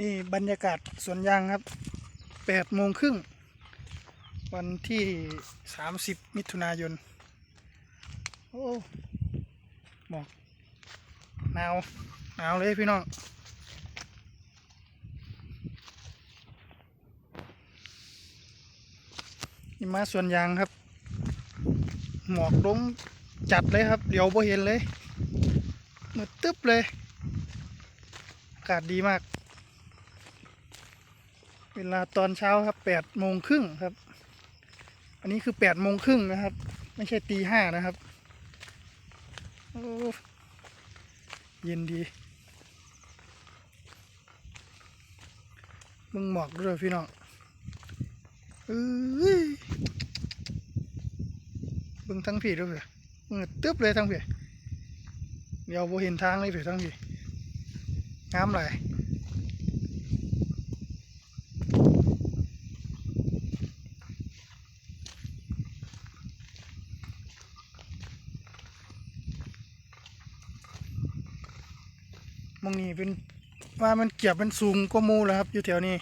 นี่บรรยากาศสวนยางครับแปดโมงครึ่ง วันที่สามสิบมิถุนายน โอ้หมอกหนาวหนาวเลยพี่น้องนี่มาสวนยางครับ หมอกลงจัดเลยครับ เดี๋ยวบ่เห็นเลยมืดตึ๊บเลย อากาศดีมาก เวลาตอนเช้าครับแปดโมงครึ่งครับ อันนี้คือแปดโมงครึ่งนะครับ ไม่ใช่ตีห้านะครับโอ้เย็นดีมึงหมอกด้วยพี่น้องเอ้ยเบิ่งทั้งผีด้วยเถอมึงตึ๊บเลยทั้งผีเดี๋ยวโบเห็นทางเลยเถอทั้งผีงามเลย มองนี้เป็นว่ามันเกียบมันสูงกว่าหมูแล้วครับ อยู่แถวนี้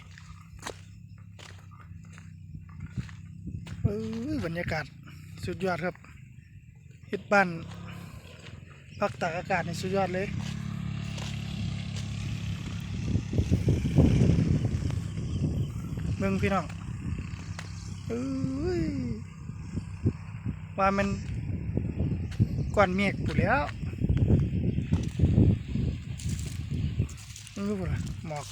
เอ้ยบรรยากาศสุดยอดครับเฮ็ดบ้านพักตากอากาศในสุดยอดเลยเมืองพี่น้องเอ้ยว่ามันก้อนเมฆอยู่แล้ว นี่รู้ป่ะหมอก